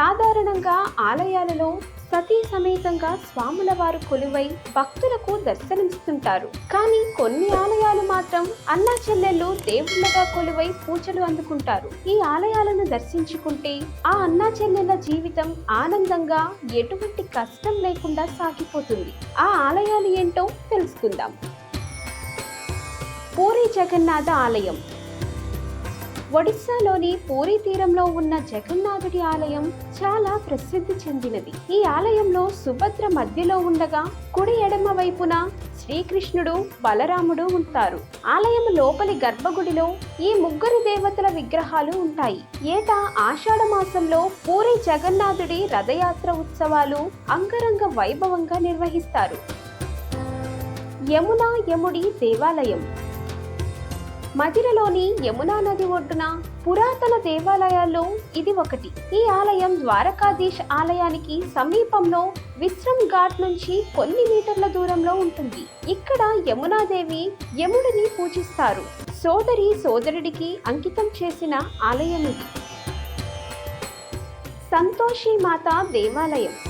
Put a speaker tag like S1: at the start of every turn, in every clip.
S1: సాధారణంగా ఆలయాలలో సతీ సమేతంగా స్వాముల వారు కొలువై భక్తులకు దర్శనమిస్తుంటారు. కానీ కొన్ని ఆలయాలు మాత్రం అన్నా చెల్లెళ్ళు దేవుళ్ళగా కొలువై పూజలు అందుకుంటారు. ఈ ఆలయాలను దర్శించుకుంటే ఆ అన్నా చెల్లెళ్ళ జీవితం ఆనందంగా ఎటువంటి కష్టం లేకుండా సాగిపోతుంది. ఆ ఆలయాలు ఏంటో తెలుసుకుందాం. పూరి జగన్నాథ ఆలయం. ఒడిశాలోని పూరి తీరంలో ఉన్న జగన్నాథుడి ఆలయం చాలా ప్రసిద్ధి చెందినది. ఈ ఆలయంలో సుభద్ర మధ్యలో ఉండగా కుడి ఎడమ వైపున శ్రీకృష్ణుడు బలరాముడు ఉంటారు. ఆలయం లోపలి గర్భగుడిలో ఈ ముగ్గురు దేవతల విగ్రహాలు ఉంటాయి. ఏటా ఆషాఢ మాసంలో పూరి జగన్నాథుడి రథయాత్ర ఉత్సవాలు అంగరంగ వైభవంగా నిర్వహిస్తారు. యమునా యముడి దేవాలయం. మధిరలోని యమునా నది ఒడ్డున పురాతన దేవాలయాల్లో ఇది ఒకటి. ఈ ఆలయం ద్వారకాధీష్ ఆలయానికి సమీపంలో విశ్రమ్ ఘాట్ నుంచి కొన్ని మీటర్ల దూరంలో ఉంటుంది. ఇక్కడ యమునాదేవి యముడిని పూజిస్తారు. సోదరి సోదరుడికి అంకితం చేసిన ఆలయం ఇది. సంతోషి మాత దేవాలయం.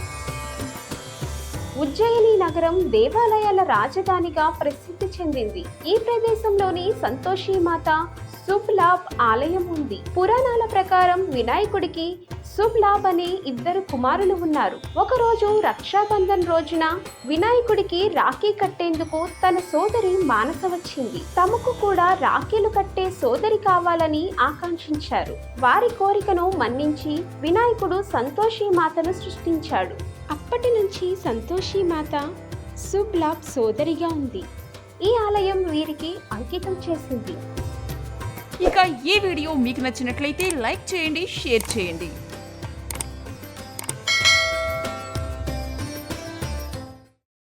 S1: ఉజ్జయిని నగరం దేవాలయాల రాజధానిగా ప్రసిద్ధి చెందింది. ఈ ప్రదేశంలోని సంతోషి మాత సుబ్లాబ్ ఆలయం ఉంది. పురాణాల ప్రకారం వినాయకుడికి సుబ్లాబ్ అనే ఇద్దరు కుమారులు ఉన్నారు. ఒకరోజు రక్షాబంధన్ రోజున వినాయకుడికి రాఖీ కట్టేందుకు తన సోదరి మానస వచ్చింది. తమకు కూడా రాఖీలు కట్టే సోదరి కావాలని ఆకాంక్షించారు. వారి కోరికను మన్నించి వినాయకుడు సంతోషి మాతను సృష్టించాడు. అప్పటి నుంచి సంతోషి మాత సుబ్లాబ్ సోదరిగా ఉంది. ఈ ఆలయం వీరికి అంకితం చేసింది.
S2: ఇక ఈ వీడియో మీకు నచ్చినట్లయితే లైక్ చేయండి షేర్ చేయండి.